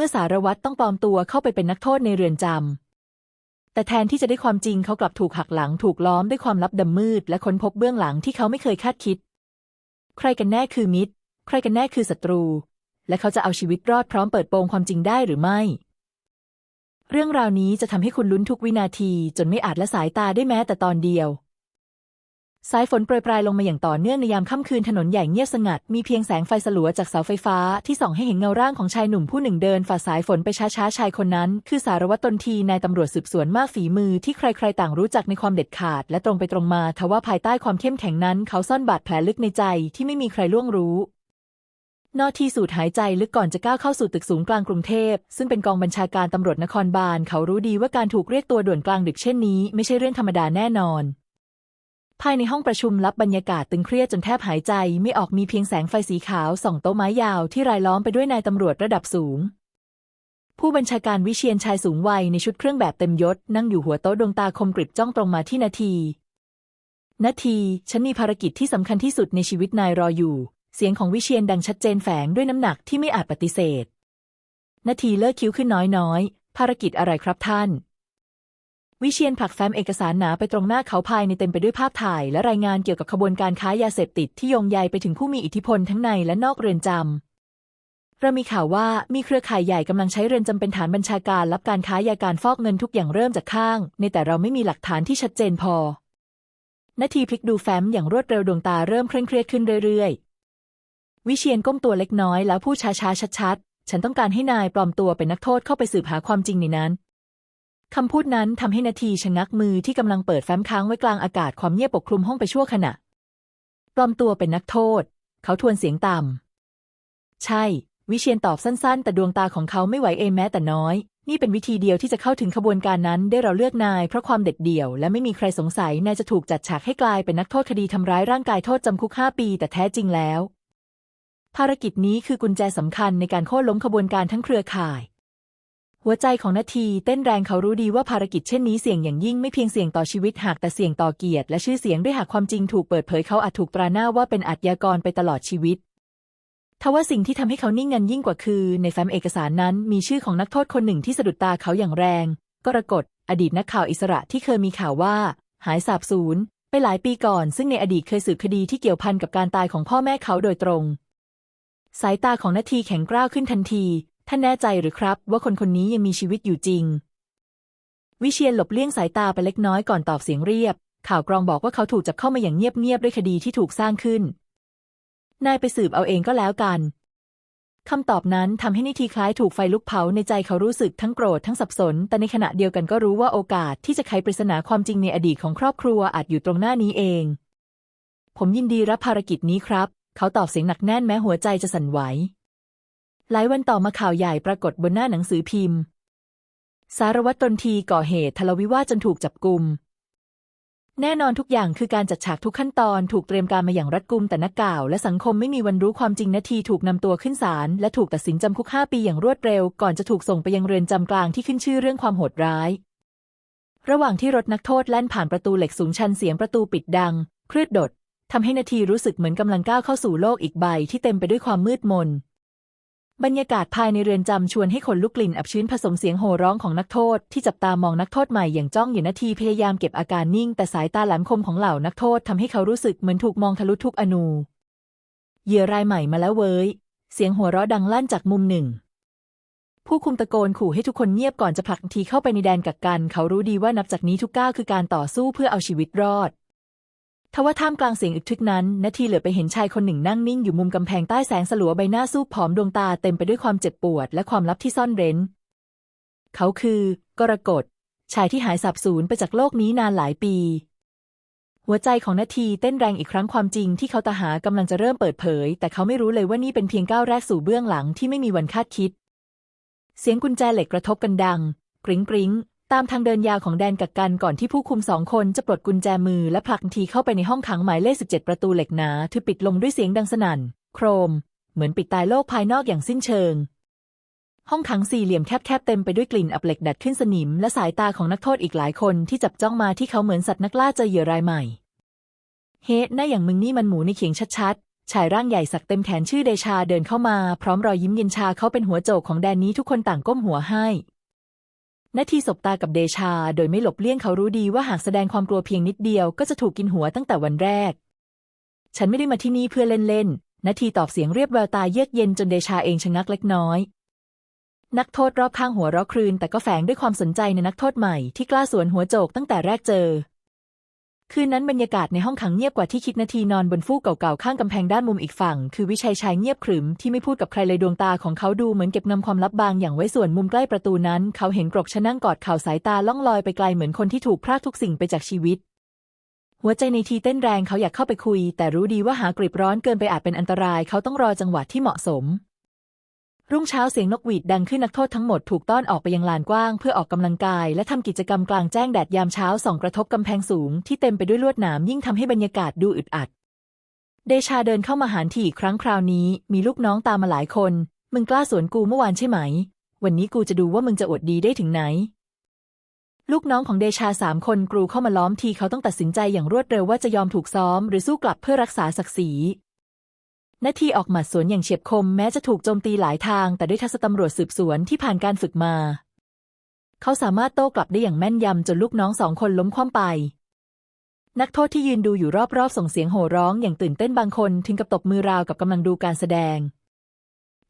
มื่อสารวัตรต้องปลอมตัวเข้าไปเป็นนักโทษในเรือนจำ แต่แทนที่จะได้ความจริงเขากลับถูกหักหลังถูกล้อมด้วยความลับดำมืด และค้นพบเบื้องหลังที่เขาไม่เคยคาดคิด ใครกันแน่คือมิตร ใครกันแน่คือศัตรู และเขาจะเอาชีวิตรอดพร้อมเปิดโปงความจริงได้หรือไม่ เรื่องราวนี้จะทำให้คุณลุ้นทุกวินาที จนไม่อาจละสายตาได้แม้แต่ตอนเดียว สายฝนโปรยปลายลงมาอย่างต่อเนื่องในยามค่ำคืนถนนใหญ่เงียบสงัด มีเพียงแสงไฟสลัวจากเสาไฟฟ้าที่ส่องให้เห็นเงาร่างของชายหนุ่มผู้หนึ่งเดินฝ่าสายฝนไปช้าๆชายคนนั้น คือสารวัตรตนทีนายตำรวจสืบสวนมากฝีมือที่ใครๆต่างรู้จักในความเด็ดขาด และตรงไปตรงมาทว่าภายใต้ความเข้มแข็งนั้น เขาซ่อนบาดแผลลึกในใจที่ไม่มีใครล่วงรู้นอทีสูดหายใจลึกก่อนจะก้าวเข้าสู่ตึกสูงกลางกรุงเทพ ซึ่งเป็นกองบัญชาการตำรวจนครบาลเขารู้ดีว่าการถูกเรียกตัวด่วนกลางดึกเช่นนี้ ไม่ใช่เรื่องธรรมดาแน่นอน ภายในห้องประชุมลับบรรยากาศตึงเครียดจนแทบหายใจ ไม่ออกมีเพียงแสงไฟสีขาวส่องโต๊ะไม้ยาวที่รายล้อมไปด้วยนายตำรวจระดับสูง ผู้บัญชาการวิเชียนชายสูงวัยในชุดเครื่องแบบเต็มยศ นั่งอยู่หัวโต๊ะดวงตาคมกริบจ้องตรงมาที่นาทีนาที ฉันมีภารกิจที่สำคัญที่สุดในชีวิตนายรออยู่ เสียงของวิเชียนดังชัดเจนแฝงด้วยน้ำหนักที่ไม่อาจปฏิเสธนาทีเลิกคิ้วขึ้นน้อยๆ ภารกิจอะไรครับท่าน วิเชียนผักแฟ้มเอกสารหนาไปตรงหน้าเขาภายในเต็มไปด้วยภาพถ่าย และรายงานเกี่ยวกับขบวนการค้ายาเสพติดที่โยงใยไปถึงผู้มีอิทธิพลทั้งในและนอกเรือนจำเรามีข่าวว่ามีเครือข่ายใหญ่กำลังใช้เรือนจำเป็นฐานบัญชาการรับการค้ายาการฟอกเงินทุกอย่างเริ่มจากข้าง ในแต่เราไม่มีหลักฐานที่ชัดเจนพอนาทีพลิกดูแฟ้มอย่างรวดเร็วดวงตาเริ่มเคร่งเครียดขึ้นเรื่อยๆ วิเชียนก้มตัวเล็กน้อยแล้วพูดช้าๆชัดๆ ฉันต้องการให้นายปลอมตัวเป็นนักโทษเข้าไปสืบหาความจริงในนั้น คำพูดนั้นทำให้นาทีชะงักมือที่กำลังเปิดแฟ้มค้างไว้กลางอากาศความเงียบปกคลุมห้องไปชั่วขณะ ปลอมตัวเป็นนักโทษ เขาทวนเสียงต่ำ ใช่ วิเชียนตอบสั้นๆ แต่ดวงตาของเขาไม่ไหวเองแม้แต่น้อย นี่เป็นวิธีเดียวที่จะเข้าถึงขบวนการนั้น ได้เราเลือกนายเพราะความเด็ดเดี่ยว และไม่มีใครสงสัยนายจะถูกจัดฉากให้กลายเป็นนักโทษคดีทำร้ายร่างกายโทษจำคุกห้าปี แต่แท้จริงแล้ว ภารกิจนี้คือกุญแจสำคัญในการโค่นล้มขบวนการทั้งเครือข่าย หัวใจของนาทีเต้นแรงเขารู้ดีว่าภารกิจเช่นนี้เสี่ยงอย่างยิ่งไม่เพียงเสี่ยงต่อชีวิตหากแต่เสี่ยงต่อเกียรติและชื่อเสียงด้วยหากความจริงถูกเปิดเผยเขาอาจถูกตราหน้าว่าเป็นอาชญากรไปตลอดชีวิตทว่าสิ่งที่ทำให้เขานิ่งงันยิ่งกว่าคือ ในแฟ้มเอกสารนั้นมีชื่อของนักโทษคนหนึ่งที่สะดุดตาเขาอย่างแรง กรกฎ อดีตนักข่าวอิสระที่เคยมีข่าวว่า หายสาบสูญไปหลายปีก่อน ซึ่งในอดีตเคยสืบคดีที่เกี่ยวพันกับการตายของพ่อแม่เขาโดยตรง สายตาของนาทีแข็งกร้าวขึ้นทันที ท่านแน่ใจหรือครับ ว่าคนคนนี้ยังมีชีวิตอยู่จริง วิเชียนหลบเลี่ยงสายตาไปเล็กน้อยก่อนตอบเสียงเรียบ ข่าวกรองบอกว่าเขาถูกจับเข้ามาอย่างเงียบๆด้วยคดีที่ถูกสร้างขึ้น นายไปสืบเอาเองก็แล้วกันคำตอบนั้นทำให้นิทีคล้ายถูกไฟลุกเผาในใจเขารู้สึกทั้งโกรธทั้งสับสน แต่ในขณะเดียวกันก็รู้ว่าโอกาสที่จะไขปริศนาความจริงในอดีตของครอบครัวอาจอยู่ตรงหน้านี้เอง ผมยินดีรับภารกิจนี้ครับ เขาตอบเสียงหนักแน่นแม้หัวใจจะสั่นไหว หลายวันต่อมาข่าวใหญ่ปรากฏบนหน้าหนังสือพิมพ์ สารวัตรตนทีก่อเหตุทะเลาวิวาจนถูกจับกุม แน่นอนทุกอย่างคือการจัดฉากทุกขั้นตอนถูกเตรียมการมาอย่างรัดกุมแต่นักข่าว และสังคมไม่มีวันรู้ความจริงนาทีถูกนำตัวขึ้นศาลและถูกตัดสินจำคุกห้าปีอย่างรวดเร็ว ก่อนจะถูกส่งไปยังเรือนจำกลางที่ขึ้นชื่อเรื่องความโหดร้าย ระหว่างที่รถนักโทษแล่นผ่านประตูเหล็กสูงชันเสียงประตูปิดดังคลืดดดทำให้นาทีรู้สึกเหมือนกำลังก้าวเข้าสู่โลกอีกใบที่เต็มไปด้วยความมืดมน บรรยากาศภายในเรือนจำชวนให้ขนลุกกลิ่นอับชื้นผสมเสียงโห่ร้องของนักโทษ ที่จับตามองนักโทษใหม่อย่างจ้องอยู่นาทีพยายามเก็บอาการนิ่ง แต่สายตาแหลมคมของเหล่านักโทษทำให้เขารู้สึกเหมือนถูกมองทะลุทุกอนูเหยื่อรายใหม่มาแล้วเว้ย เสียงหัวเราะดังลั่นจากมุมหนึ่ง ผู้คุมตะโกนขู่ให้ทุกคนเงียบก่อนจะผลักทีเข้าไปในแดนกักกัน เขารู้ดีว่านับจากนี้ทุกก้าวคือการต่อสู้เพื่อเอาชีวิตรอด ทว่าท่ามกลางเสียงอึกทึกนั้น นาทีเหลือไปเห็นชายคนหนึ่งนั่งนิ่งอยู่มุมกำแพงใต้แสงสลัวใบหน้าสู้ผอมดวงตาเต็มไปด้วยความเจ็บปวดและความลับที่ซ่อนเร้น เขาคือกรกฎชายที่หายสับสูญไปจากโลกนี้นานหลายปี หัวใจของนาทีเต้นแรงอีกครั้งความจริงที่เขาตาหากำลังจะเริ่มเปิดเผย แต่เขาไม่รู้เลยว่านี่เป็นเพียงก้าวแรกสู่เบื้องหลังที่ไม่มีวันคาดคิด เสียงกุญแจเหล็กกระทบกันดังกริ้งกริ้ง ตามทางเดินยาวของแดนกักกันก่อนที่ผู้คุมสองคนจะปลดกุญแจมือและผลักทีเข้าไปในห้องขังหมายเลขสิบเจ็ดประตูเหล็กหนาถือปิดลงด้วยเสียงดังสนั่น โครม เหมือนปิดตายโลกภายนอกอย่างสิ้นเชิง ห้องขังสี่เหลี่ยมแคบๆเต็มไปด้วยกลิ่นอับเหล็กดัดขึ้นสนิม และสายตาของนักโทษอีกหลายคนที่จับจ้องมาที่เขาเหมือนสัตว์นักล่าเจอเหยื่อรายใหม่ เฮ้หน้าอย่างมึงนี่มันหมูในเขียงชัดๆ ชายร่างใหญ่สักเต็มแขนชื่อเดชาเดินเข้ามา พร้อมรอยยิ้มเย็นชาเขาเป็นหัวโจกของแดนนี้ทุกคนต่างก้มหัวให้ นาทีสบตากับเดชา โดยไม่หลบเลี่ยงเขารู้ดีว่าหากแสดงความกลัวเพียงนิดเดียวก็จะถูกกินหัวตั้งแต่วันแรก ฉันไม่ได้มาที่นี่เพื่อเล่นๆนาทีตอบเสียงเรียบแววตาเยือกเย็นจนเดชาเองชะงักเล็กน้อย นักโทษรอบข้างหัวเราะครืนแต่ก็แฝงด้วยความสนใจในนักโทษใหม่ที่กล้าสวนหัวโจกตั้งแต่แรกเจอ คืนนั้นบรรยากาศในห้องขังเงียบกว่าที่คิดนาทีนอนบนฟูกเก่าๆ ข้างกำแพงด้านมุมอีกฝั่ง คือวิชัยชายเงียบขรึมที่ไม่พูดกับใครเลยดวงตาของเขาดูเหมือนเก็บงำความลับบางอย่างไว้ส่วนมุมใกล้ประตูนั้น เขาเห็นกรกชนั่งกอดเข่าสายตาล่องลอยไปไกลเหมือนคนที่ถูกพรากทุกสิ่งไปจากชีวิต หัวใจในทีเต้นแรงเขาอยากเข้าไปคุย แต่รู้ดีว่าหากริบร้อนเกินไปอาจเป็นอันตราย เขาต้องรอจังหวะที่เหมาะสม รุ่งเช้าเสียงนกหวีดดังขึ้นนักโทษทั้งหมดถูกต้อนออกไปยังลานกว้างเพื่อออกกำลังกาย และทำกิจกรรมกลางแจ้งแดดยามเช้าส่องกระทบกำแพงสูงที่เต็มไปด้วยลวดหนามยิ่งทำให้บรรยากาศดูอึดอัด เดชาเดินเข้ามาหารที่อีกครั้งคราวนี้ มีลูกน้องตามมาหลายคน มึงกล้าสวนกูเมื่อวานใช่ไหม วันนี้กูจะดูว่ามึงจะอวดดีได้ถึงไหน ลูกน้องของเดชาสามคนกรูเข้ามาล้อมทีเขาต้องตัดสินใจอย่างรวดเร็วว่าจะยอมถูกซ้อม หรือสู้กลับเพื่อรักษาศักดิ์ศรี นาทีออกหมัดสวนอย่างเฉียบคมแม้จะถูกโจมตีหลายทาง แต่ด้วยทัศตำรวจสืบสวนที่ผ่านการฝึกมา เขาสามารถโต้กลับได้อย่างแม่นยำจนลูกน้องสองคนล้มคว่ำไป นักโทษที่ยืนดูอยู่รอบๆ ส่งเสียงโห่ร้องอย่างตื่นเต้นบางคนถึงกับตบมือราวกับกำลังดูการแสดง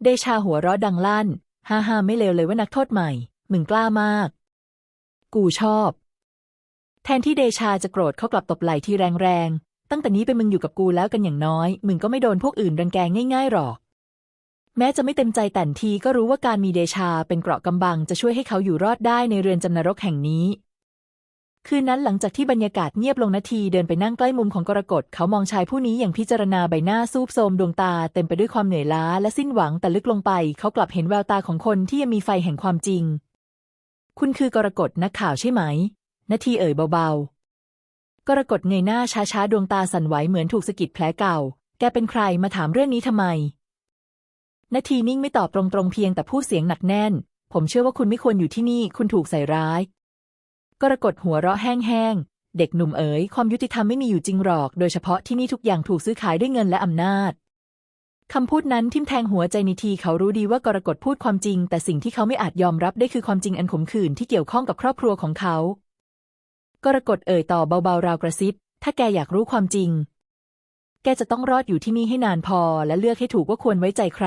เดชาหัวเราะดังลั่นฮ่าฮ่าไม่เลวเลยว่านักโทษใหม่ มึงกล้ามาก กูชอบ แทนที่เดชาจะโกรธเขากลับตบไหล่ที่แรง ตั้งแต่นี้ไปมึงอยู่กับกูแล้วกันอย่างน้อย มึงก็ไม่โดนพวกอื่นรังแกง่ายๆหรอก แม้จะไม่เต็มใจแต่นทีก็รู้ว่าการมีเดชาเป็นเกราะกำบังจะช่วยให้เขาอยู่รอดได้ในเรือนจำนรกแห่งนี้ คืนนั้นหลังจากที่บรรยากาศเงียบลงนาทีเดินไปนั่งใกล้มุมของกรกฎเขามองชายผู้นี้อย่างพิจารณาใบหน้าซูบโทมดวงตาเต็มไปด้วยความเหนื่อยล้าและสิ้นหวังแต่ลึกลงไป เขากลับเห็นแววตาของคนที่ยังมีไฟแห่งความจริง คุณคือกรกฎนักข่าวใช่ไหม นาทีเอ่ยเบาๆ กรกฎเงยหน้าช้าๆ ดวงตาสั่นไหวเหมือนถูกสะกิดแผลเก่า แกเป็นใครมาถามเรื่องนี้ทำไม นาทีนิ่งไม่ตอบตรงๆเพียงแต่พูดเสียงหนักแน่น ผมเชื่อว่าคุณไม่ควรอยู่ที่นี่ คุณถูกใส่ร้าย กรกฎหัวเราะแห้งๆ เด็กหนุ่มเอ๋ย ความยุติธรรมไม่มีอยู่จริงหรอก โดยเฉพาะที่นี่ทุกอย่างถูกซื้อขายด้วยเงินและอำนาจคำพูดนั้นทิ่มแทงหัวใจนิทีเขารู้ดีว่ากรกฎพูดความจริง แต่สิ่งที่เขาไม่อาจยอมรับได้คือความจริงอันขมขื่นที่เกี่ยวข้องกับครอบครัวของเขา กรกฎเอ่ยต่อเบาๆราวกระซิบ ถ้าแกอยากรู้ความจริง แกจะต้องรอดอยู่ที่นี่ให้นานพอและเลือกให้ถูกว่าควรไว้ใจใคร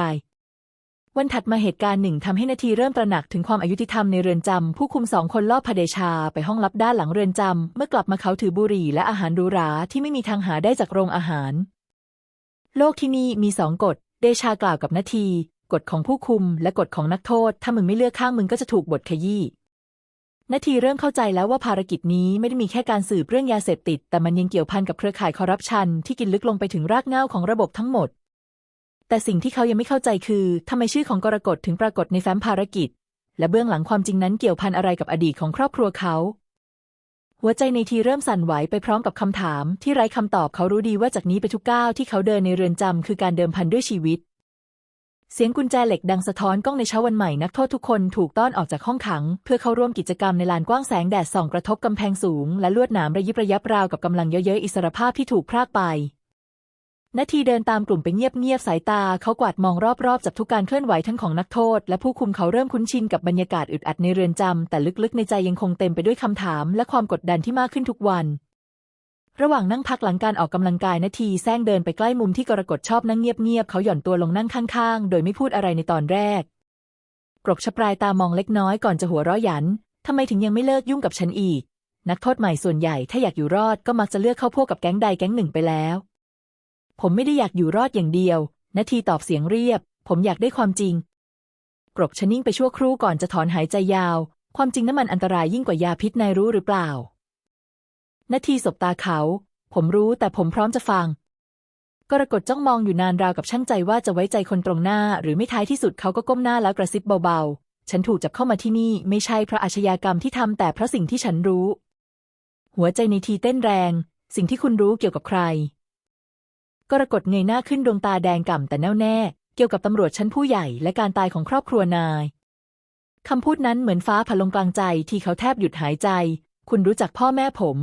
วันถัดมาเหตุการณ์หนึ่งทำให้นาทีเริ่มตระหนักถึงความอายุติธรรมในเรือนจำผู้คุมสองคนลอบพเดชาไปห้องลับด้านหลังเรือนจำเมื่อกลับมาเขาถือบุหรี่และอาหารหรูหราที่ไม่มีทางหาได้จากโรงอาหาร โลกที่นี่มีสองกฎ เดชากล่าวกับนาทีกฎของผู้คุมและกฎของนักโทษ ถ้ามึงไม่เลือกข้างมึงก็จะถูกบทขยี้ นาทีเริ่มเข้าใจแล้วว่าภารกิจนี้ไม่ได้มีแค่การสืบเรื่องยาเสพติด แต่มันยังเกี่ยวพันกับเครือข่ายคอร์รัปชันที่กินลึกลงไปถึงรากเหง้าของระบบทั้งหมด แต่สิ่งที่เขายังไม่เข้าใจคือทำไมชื่อของกรกฎถึงปรากฏในแฟ้มภารกิจ และเบื้องหลังความจริงนั้นเกี่ยวพันอะไรกับอดีตของครอบครัวเขาหัวใจในทีเริ่มสั่นไหวไปพร้อมกับคำถาม ที่ไร้คำตอบเขารู้ดีว่าจากนี้ไปทุกก้าวที่เขาเดินในเรือนจำคือการเดิมพันด้วยชีวิต เสียงกุญแจเหล็กดังสะท้อนกล้องในเช้าวันใหม่นักโทษทุกคนถูกต้อนออกจากห้องขัง เพื่อเข้าร่วมกิจกรรมในลานกว้างแสงแดดส่องกระทบกำแพงสูง และลวดหนามระยิบระยับราวกับกำลังเย้ยๆอิสรภาพที่ถูกพรากไปนาทีเดินตามกลุ่มไปเงียบๆสายตา เขากวาดมองรอบๆจับทุกการเคลื่อนไหวทั้งของนักโทษ และผู้คุมเขาเริ่มคุ้นชินกับบรรยากาศอึดอัดในเรือนจำแต่ลึกๆ ในใจยังคงเต็มไปด้วยคำถาม และความกดดันที่มากขึ้นทุกวัน ระหว่างนั่งพักหลังการออกกำลังกายนาทีแซงเดินไปใกล้มุมที่กรกฎชอบนั่งเงียบๆเขาหย่อนตัวลงนั่งข้างๆ โดยไม่พูดอะไรในตอนแรก กรกชปลายตามองเล็กน้อยก่อนจะหัวเราะหยันทำไมถึงยังไม่เลิกยุ่งกับฉันอีก นักโทษใหม่ส่วนใหญ่ถ้าอยากอยู่รอดก็มักจะเลือกเข้าพวกกับแก๊งใดแก๊งหนึ่งไปแล้ว ผมไม่ได้อยากอยู่รอดอย่างเดียว นาทีตอบเสียงเรียบ ผมอยากได้ความจริง กรกชนิ่งไปชั่วครู่ก่อนจะถอนหายใจยาว ความจริงน้ำมันอันตรายยิ่งกว่ายาพิษนายรู้หรือเปล่า นาทีสบตาเขา ผมรู้แต่ผมพร้อมจะฟัง กรกฎจ้องมองอยู่นานราวกับช่างใจว่าจะไว้ใจคนตรงหน้า หรือไม่ท้ายที่สุดเขาก็ก้มหน้าแล้วกระซิบเบาๆ ฉันถูกจับเข้ามาที่นี่ไม่ใช่เพราะอาชญากรรมที่ทำแต่เพราะสิ่งที่ฉันรู้ หัวใจในทีเต้นแรง สิ่งที่คุณรู้เกี่ยวกับใคร กรกฎเงยหน้าขึ้นดวงตาแดงก่ำแต่แน่วแน่ เกี่ยวกับตำรวจชั้นผู้ใหญ่และการตายของครอบครัวนายคำพูดนั้นเหมือนฟ้าผ่าลงกลางใจที่เขาแทบหยุดหายใจ คุณรู้จักพ่อแม่ผม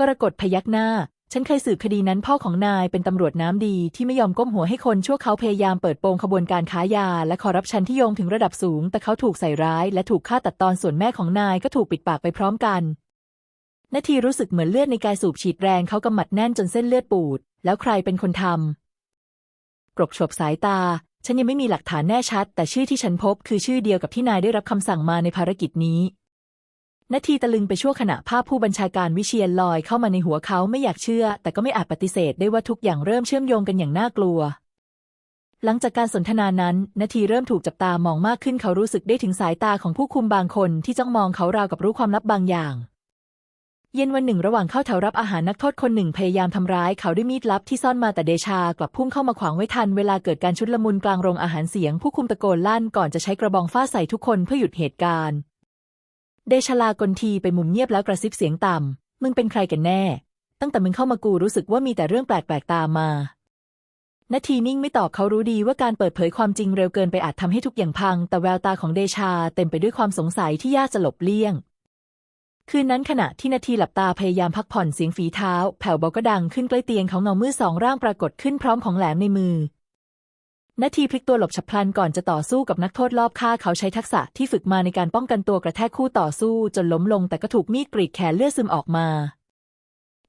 กรกฎพยักหน้า ฉันเคยสืบคดีนั้นพ่อของนายเป็นตำรวจน้ำดีที่ไม่ยอมก้มหัวให้คนชั่วเขาพยายามเปิดโปงขบวนการค้ายา และคอร์รัปชันที่โยงถึงระดับสูง แต่เขาถูกใส่ร้าย และถูกฆ่าตัดตอนส่วนแม่ของนายก็ถูกปิดปากไปพร้อมกันนาทีรู้สึกเหมือนเลือดในกายสูบฉีดแรงเขากำมัดแน่นจนเส้นเลือดปูด แล้วใครเป็นคนทำปรกฉบสายตา ฉันยังไม่มีหลักฐานแน่ชัด แต่ชื่อที่ฉันพบคือชื่อเดียวกับที่นายได้รับคำสั่งมาในภารกิจนี้ นาทีตะลึงไปชั่วขณะภาพผู้บัญชาการวิเชียนลอยเข้ามาในหัวเขาไม่อยากเชื่อ แต่ก็ไม่อาจปฏิเสธได้ว่าทุกอย่างเริ่มเชื่อมโยงกันอย่างน่ากลัว หลังจากการสนทนานั้นนาทีเริ่มถูกจับตามองมากขึ้นเขารู้สึกได้ถึงสายตาของผู้คุมบางคนที่จ้องมองเขาราวกับรู้ความลับบางอย่าง เย็นวันหนึ่งระหว่างเข้าแถวรับอาหารนักโทษคนหนึ่งพยายามทำร้ายเขาด้วยมีดลับที่ซ่อนมาแต่เดชากลับพุ่งเข้ามาขวางไว้ทันเวลาเกิดการชุลมุนกลางโรงอาหารเสียง ผู้คุมตะโกนลั่นก่อนจะใช้กระบองฟาดใส่ทุกคนเพื่อหยุดเหตุการณ์ เดชลากลทีไปมุมเงียบแล้วกระซิบเสียงต่ำ มึงเป็นใครกันแน่ ตั้งแต่มึงเข้ามากูรู้สึกว่ามีแต่เรื่องแปลกๆตามมานาทีนิ่งไม่ตอบเขารู้ดีว่าการเปิดเผยความจริงเร็วเกินไปอาจทำให้ทุกอย่างพัง แต่แววตาของเดชาเต็มไปด้วยความสงสัยที่ยากจะหลบเลี่ยง คืนนั้นขณะที่นาทีหลับตาพยายามพักผ่อนเสียงฝีเท้า แผ่วเบาก็ดังขึ้นใกล้เตียงเขาเงามืดสองร่างปรากฏขึ้นพร้อมของแหลมในมือ นาทีพลิกตัวหลบฉับพลันก่อนจะต่อสู้กับนักโทษรอบฆ่าเขาใช้ทักษะที่ฝึกมาในการป้องกันตัวกระแทกคู่ต่อสู้จนล้มลงแต่ก็ถูกมีดกรีดแขนเลือดซึมออกมา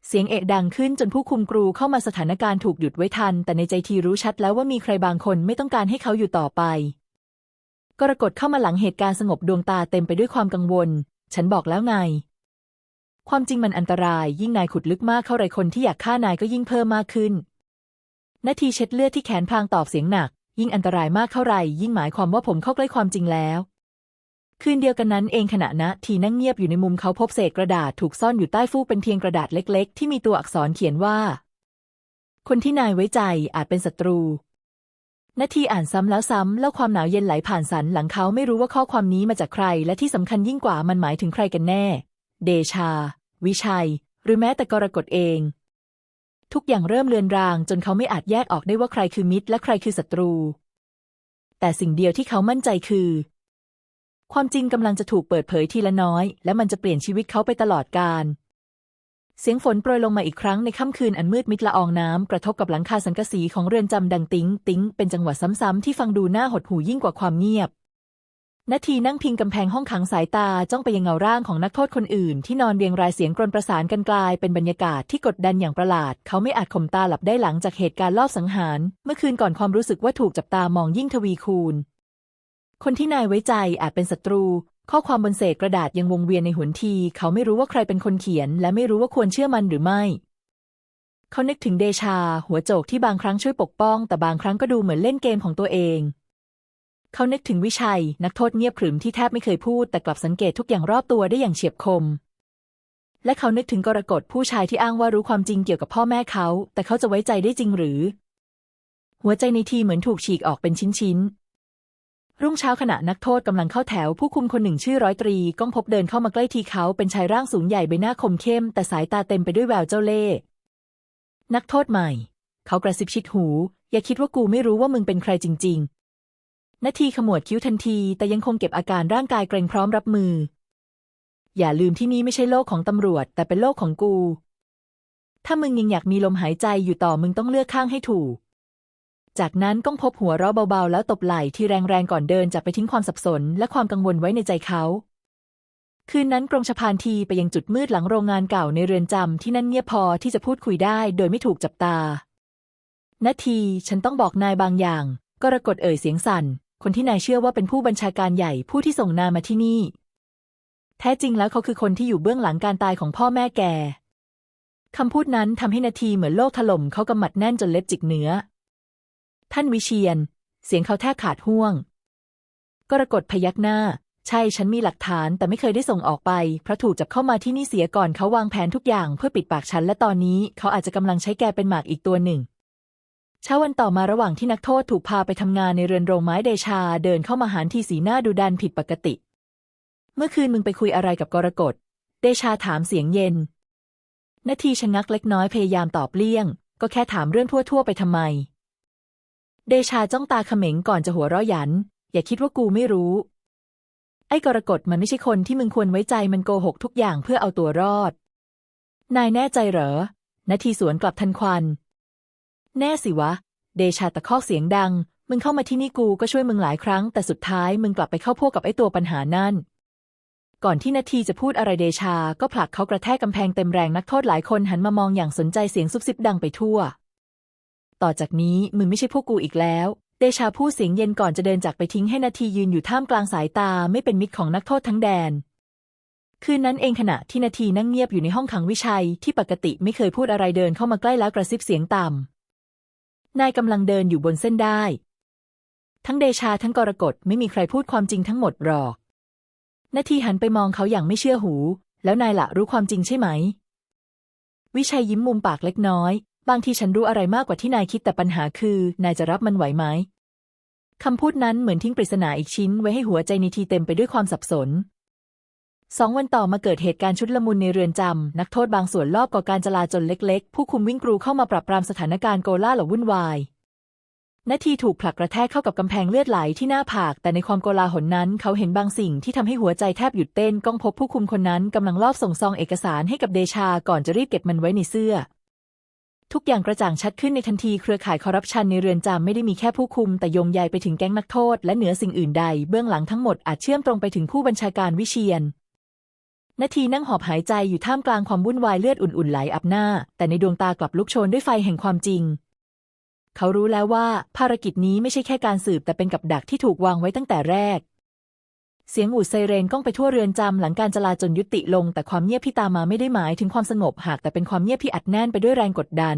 เสียงเอะดังขึ้นจนผู้คุมกรูเข้ามาสถานการณ์ถูกหยุดไว้ทัน แต่ในใจทีรู้ชัดแล้วว่ามีใครบางคนไม่ต้องการให้เขาอยู่ต่อไป กรกฎเข้ามาหลังเหตุการณ์สงบดวงตาเต็มไปด้วยความกังวล ฉันบอกแล้วไง ความจริงมันอันตราย ยิ่งนายขุดลึกมากเข้าไรคนที่อยากฆ่านายก็ยิ่งเพิ่มมากขึ้น นาทีเช็ดเลือดที่แขนพลางตอบเสียงหนัก ยิ่งอันตรายมากเท่าไรยิ่งหมายความว่าผมเข้าใกล้ความจริงแล้ว คืนเดียวกันนั้นเองขณะนะทีนั่งเงียบอยู่ในมุมเขาพบเศษกระดาษถูกซ่อนอยู่ใต้ฟูกเป็นเพียงกระดาษเล็ก ๆ ที่มีตัวอักษรเขียนว่า คนที่นายไว้ใจอาจเป็นศัตรูนาทีอ่านซ้ำแล้วซ้ำแล้วความหนาวเย็นไหลผ่านสันหลังเขาไม่รู้ว่าข้อความนี้มาจากใคร และที่สำคัญยิ่งกว่ามันหมายถึงใครกันแน่ เดชา วิชัย หรือแม้แต่กรกฎเอง ทุกอย่างเริ่มเลือนรางจนเขาไม่อาจแยกออกได้ว่าใครคือมิตร และใครคือศัตรู แต่สิ่งเดียวที่เขามั่นใจคือ ความจริงกำลังจะถูกเปิดเผยทีละน้อย และมันจะเปลี่ยนชีวิตเขาไปตลอดกาลเสียงฝนโปรยลงมาอีกครั้งในค่ำคืนอันมืดมิดละอองน้ำกระทบกับหลังคาสังกะสีของเรือนจำดังติ้ง ติ้ง เป็นจังหวะซ้ำๆที่ฟังดูน่าหดหู่ยิ่งกว่าความเงียบ นาทีนั่งพิงกำแพงห้องขังสายตาจ้องไปยังเงาร่างของนักโทษคนอื่น ที่นอนเรียงรายเสียงกรนประสานกันกลายเป็นบรรยากาศที่กดดันอย่างประหลาด เขาไม่อาจข่มตาหลับได้หลังจากเหตุการณ์ลอบสังหาร เมื่อคืนก่อนความรู้สึกว่าถูกจับตามองยิ่งทวีคูณ คนที่นายไว้ใจอาจเป็นศัตรู ข้อความบนเศษกระดาษยังวงเวียนในหัวที เขาไม่รู้ว่าใครเป็นคนเขียน และไม่รู้ว่าควรเชื่อมันหรือไม่เขานึกถึงเดชา หัวโจกที่บางครั้งช่วยปกป้อง แต่บางครั้งก็ดูเหมือนเล่นเกมของตัวเอง เขานึกถึงวิชัย นักโทษเงียบขรึมที่แทบไม่เคยพูด แต่กลับสังเกตทุกอย่างรอบตัวได้อย่างเฉียบคม และเขานึกถึงกรกฎผู้ชายที่อ้างว่ารู้ความจริงเกี่ยวกับพ่อแม่เขา แต่เขาจะไว้ใจได้จริงหรือ หัวใจในทีเหมือนถูกฉีกออกเป็นชิ้นๆรุ่งเช้าขณะนักโทษกำลังเข้าแถวผู้คุมคนหนึ่งชื่อร้อยตรีก้องพบเดินเข้ามาใกล้ทีเขาเป็นชายร่างสูงใหญ่ใบหน้าคมเข้ม แต่สายตาเต็มไปด้วยแววเจ้าเล่ห์นักโทษใหม่ เขากระซิบชิดหู อย่าคิดว่ากูไม่รู้ว่ามึงเป็นใครจริงๆ นาทีขมวดคิ้วทันที แต่ยังคงเก็บอาการร่างกายเกรงพร้อมรับมือ อย่าลืมที่นี่ไม่ใช่โลกของตำรวจ แต่เป็นโลกของกู ถ้ามึงยังอยากมีลมหายใจอยู่ต่อมึงต้องเลือกข้างให้ถูก จากนั้นก้องพบหัวเราะเบาๆ แล้วตบไหล่ที่แรงๆก่อนเดินจากไปทิ้งความสับสน และความกังวลไว้ในใจเขาคืนนั้นกรมชพานทีไปยังจุดมืดหลังโรงงานเก่าในเรือนจำที่นั่นเงียบพอที่จะพูดคุยได้ โดยไม่ถูกจับตา นาที ฉันต้องบอกนายบางอย่าง ก็รกฎเอ่ยเสียงสั่น คนที่นายเชื่อว่าเป็นผู้บัญชาการใหญ่ผู้ที่ส่งนายมาที่นี่ แท้จริงแล้วเขาคือคนที่อยู่เบื้องหลังการตายของพ่อแม่แกคำพูดนั้นทำให้นาทีเหมือนโลกถล่มเขากำมัดแน่นจนเล็บจิกเนื้อ ท่านวิเชียน เสียงเขาแทบขาดห่วง กรกฎพยักหน้า ใช่ฉันมีหลักฐานแต่ไม่เคยได้ส่งออกไป เพราะถูกจับเข้ามาที่นี่เสียก่อนเขาวางแผนทุกอย่างเพื่อปิดปากฉันและตอนนี้เขาอาจจะกำลังใช้แกเป็นหมากอีกตัวหนึ่ง เช้าวันต่อมาระหว่างที่นักโทษถูกพาไปทำงานในเรือนโรงไม้เดชาเดินเข้ามาหารทีสีหน้าดูดันผิดปกติ เมื่อคืนมึงไปคุยอะไรกับกรกฎ เดชาถามเสียงเย็น นาทีชะงักเล็กน้อยพยายามตอบเลี่ยง ก็แค่ถามเรื่องทั่วๆไปทำไม เดชาจ้องตาเขม็งก่อนจะหัวเราะหยัน อย่าคิดว่ากูไม่รู้ ไอ้กรกฎมันไม่ใช่คนที่มึงควรไว้ใจมันโกหกทุกอย่างเพื่อเอาตัวรอด นายแน่ใจเหรอ นาทีสวนกลับทันควัน แน่สิวะ เดชาตะคอกเสียงดัง มึงเข้ามาที่นี่กูก็ช่วยมึงหลายครั้ง แต่สุดท้ายมึงกลับไปเข้าพวกกับไอ้ตัวปัญหานั่น ก่อนที่นาทีจะพูดอะไรเดชา ก็ผลักเขากระแทกกำแพงเต็มแรงนักโทษหลายคนหันมามองอย่างสนใจเสียงซุบซิบดังไปทั่ว ต่อจากนี้มึงไม่ใช่พวกกูอีกแล้วเดชาพูดเสียงเย็นก่อนจะเดินจากไปทิ้งให้นาทียืนอยู่ท่ามกลางสายตาไม่เป็นมิตรของนักโทษทั้งแดน คืนนั้นเองขณะที่นาทีนั่งเงียบอยู่ในห้องขังวิชัยที่ปกติไม่เคยพูดอะไรเดินเข้ามาใกล้แล้วกระซิบเสียงต่ำ นายกำลังเดินอยู่บนเส้นได้ ทั้งเดชาทั้งกรกฎไม่มีใครพูดความจริงทั้งหมดหรอก นาทีหันไปมองเขาอย่างไม่เชื่อหู แล้วนายละรู้ความจริงใช่ไหม วิชัยยิ้มมุมปากเล็กน้อย บางทีฉันรู้อะไรมากกว่าที่นายคิดแต่ปัญหาคือ นายจะรับมันไหวไหมคำพูดนั้นเหมือนทิ้งปริศนาอีกชิ้นไว้ให้หัวใจนิทีเต็มไปด้วยความสับสน สองวันต่อมาเกิดเหตุการณ์ชุดละมุนในเรือนจำ นักโทษบางส่วนลอบก่อการจลาจลเล็กๆ ผู้คุมวิ่งกรูเข้ามาปรับปรามสถานการณ์โกล่าหลวุ่นวาย นาทีถูกผลักกระแทกเข้ากับกำแพงเลือดไหลที่หน้าผาก แต่ในความโกลาหลนั้น เขาเห็นบางสิ่งที่ทำให้หัวใจแทบหยุดเต้นก้องพบผู้คุมคนนั้นกำลังลอบส่งซองเอกสารให้กับเดชาก่อนจะรีบเก็บมันไว้ในเสื้อ ทุกอย่างกระจ่างชัดขึ้นในทันทีเครือข่ายคอร์รัปชันในเรือนจำไม่ได้มีแค่ผู้คุม แต่โยงใยไปถึงแก๊งนักโทษ และเหนือสิ่งอื่นใด เบื้องหลังทั้งหมดอาจเชื่อมตรงไปถึงผู้บัญชาการวิเชียน นาทีนั่งหอบหายใจอยู่ท่ามกลางความวุ่นวายเลือดอุ่นๆไหลอับหน้า แต่ในดวงตากลับลุกโชนด้วยไฟแห่งความจริง เขารู้แล้วว่าภารกิจนี้ไม่ใช่แค่การสืบแต่เป็นกับดักที่ถูกวางไว้ตั้งแต่แรก เสียงอูดไซเรนก้องไปทั่วเรือนจำหลังการจลาจลยุติลง แต่ความเงียบที่ตามมาไม่ได้หมายถึงความสงบหากแต่เป็นความเงียบที่อัดแน่นไปด้วยแรงกดดัน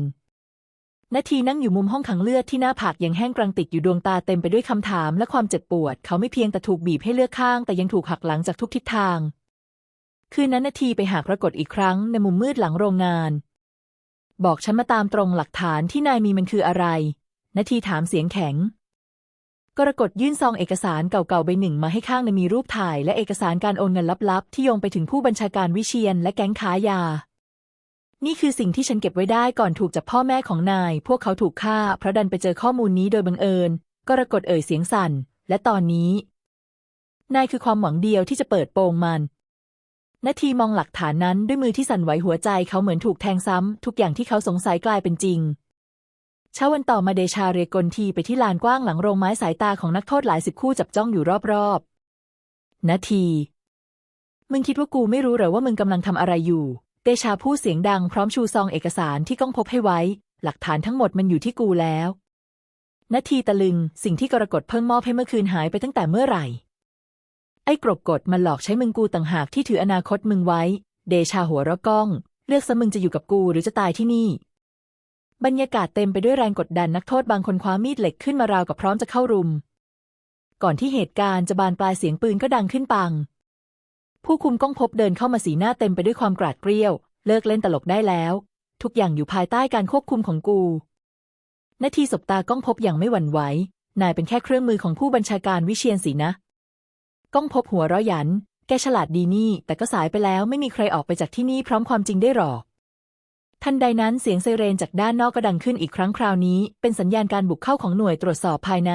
นาทีนั่งอยู่มุมห้องขังเลือดที่หน้าผากยังแห้งกรังติดอยู่ดวงตาเต็มไปด้วยคำถามและความเจ็บปวด เขาไม่เพียงแต่ถูกบีบให้เลือกข้าง แต่ยังถูกหักหลังจากทุกทิศทาง คืนนั้นนาทีไปหากรากฏอีกครั้งในมุมมืดหลังโรงงาน บอกฉันมาตามตรงหลักฐานที่นายมีมันคืออะไร นาทีถามเสียงแข็ง กรกฎยื่นซองเอกสารเก่าๆใบหนึ่งมาให้ข้างในมีรูปถ่าย และเอกสารการโอนเงินลับๆ ที่โยงไปถึงผู้บัญชาการวิเชียนและแก๊งค้ายา นี่คือสิ่งที่ฉันเก็บไว้ได้ก่อนถูกจับพ่อแม่ของนาย พวกเขาถูกฆ่าเพราะดันไปเจอข้อมูลนี้โดยบังเอิญ กรกฎเอ่ยเสียงสั่น และตอนนี้ นายคือความหวังเดียวที่จะเปิดโปงมัน นาทีมองหลักฐานนั้นด้วยมือที่สั่นไหวหัวใจเขาเหมือนถูกแทงซ้ำ ทุกอย่างที่เขาสงสัยกลายเป็นจริงเช้าวันต่อมาเดชาเรยกลทีไปที่ลานกว้างหลังโรงไม้สายตาของนักโทษหลายสิบคู่จับจ้องอยู่รอบๆนาที มึงคิดว่ากูไม่รู้หรอว่ามึงกำลังทำอะไรอยู่ เดชาพูดเสียงดังพร้อมชูซองเอกสารที่ก้องพบให้ไว้ หลักฐานทั้งหมดมันอยู่ที่กูแล้วนาทีตะลึง สิ่งที่กรกฎเพิ่งมอบให้เมื่อคืนหายไปตั้งแต่เมื่อไหร่ ไอ้กรบกฎมันหลอกใช้มึงกูต่างหากที่ถืออนาคตมึงไว้ เดชาหัวเราะก้อง เลือกซะมึงจะอยู่กับกูหรือจะตายที่นี่ บรรยากาศเต็มไปด้วยแรงกดดันนักโทษบางคนคว้ามีดเหล็กขึ้นมาราวกับพร้อมจะเข้ารุม ก่อนที่เหตุการณ์จะบานปลายเสียงปืนก็ดังขึ้นปัง ผู้คุมก้องพบเดินเข้ามาสีหน้าเต็มไปด้วยความกราดเกรี้ยว เลิกเล่นตลกได้แล้ว ทุกอย่างอยู่ภายใต้การควบคุมของกูนาทีสบตาก้องพบอย่างไม่หวั่นไหว นายเป็นแค่เครื่องมือของผู้บัญชาการวิเชียนสินะ ก้องพบหัวเราะหยัน แกฉลาดดีนี่ แต่ก็สายไปแล้วไม่มีใครออกไปจากที่นี่พร้อมความจริงได้หรอก ทันใดนั้นเสียงไซเรนจากด้านนอกก็ดังขึ้นอีกครั้งคราวนี้ เป็นสัญญาณการบุกเข้าของหน่วยตรวจสอบภายใน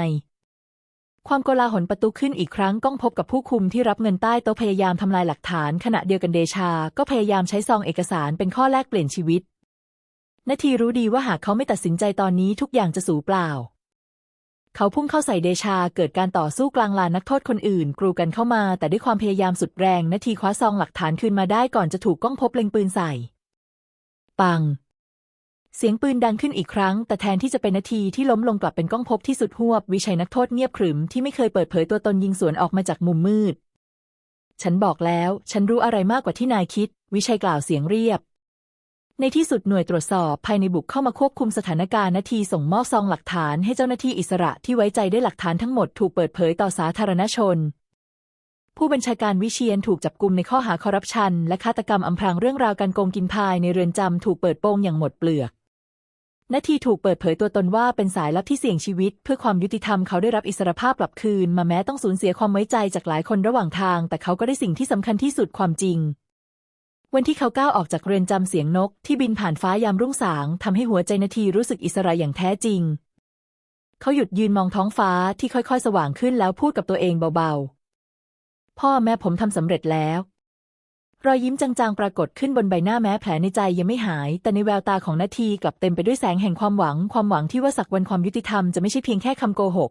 ความโกลาหลประตูขึ้นอีกครั้งก้องพบกับผู้คุมที่รับเงินใต้โต๊ะพยายามทำลายหลักฐาน ขณะเดียวกันเดชา ก็พยายามใช้ซองเอกสารเป็นข้อแลกเปลี่ยนชีวิตนาทีรู้ดีว่าหากเขาไม่ตัดสินใจตอนนี้ทุกอย่างจะสูญเปล่า เขาพุ่งเข้าใส่เดชาเกิดการต่อสู้กลางลานนักโทษคนอื่น กรูกันเข้ามา แต่ด้วยความพยายามสุดแรงนาทีคว้าซองหลักฐานคืนมาได้ก่อนจะถูกก้องพบเล็งปืนใส่ ปัง เสียงปืนดังขึ้นอีกครั้ง แต่แทนที่จะเป็นนาทีที่ล้มลงกลับเป็นก้องพบที่สุดหวบ วิชัยนักโทษเงียบขรึมที่ไม่เคยเปิดเผยตัวตนยิงสวนออกมาจากมุมมืด ฉันบอกแล้ว ฉันรู้อะไรมากกว่าที่นายคิด วิชัยกล่าวเสียงเรียบ ในที่สุดหน่วยตรวจสอบภายในบุกเข้ามาควบคุมสถานการณ์นาทีส่งมอบซองหลักฐานให้เจ้าหน้าที่อิสระที่ไว้ใจได้หลักฐานทั้งหมดถูกเปิดเผยต่อสาธารณชน ผู้บัญชาการวิเชียนถูกจับกลุมในข้อหาคอร์รัปชัน และฆาตกรรมอำพรางเรื่องราวการโกงกินภายในเรือนจำถูกเปิดโปงอย่างหมดเปลือกนาทีถูกเปิดเผยตัวตนว่าเป็นสายลับที่เสี่ยงชีวิต เพื่อความยุติธรรมเขาได้รับอิสรภาพกลับคืน มาแม้ต้องสูญเสียความไว้ใจจากหลายคนระหว่างทาง แต่เขาก็ได้สิ่งที่สำคัญที่สุดความจริง วันที่เขาก้าวออกจากเรือนจำเสียงนกที่บินผ่านฟ้ายามรุ่งสางทำให้หัวใจนาทีรู้สึกอิสระอย่างแท้จริง เขาหยุดยืนมองท้องฟ้าที่ค่อยๆ สว่างขึ้นแล้วพูดกับตัวเองเบาๆ พ่อแม่ผมทำสำเร็จแล้ว รอยยิ้มจางๆ ปรากฏขึ้นบนใบหน้าแม้แผลในใจยังไม่หาย แต่ในแววตาของนาทีกลับเต็มไปด้วยแสงแห่งความหวัง ความหวังที่ว่าสักวันความยุติธรรมจะไม่ใช่เพียงแค่คำโกหก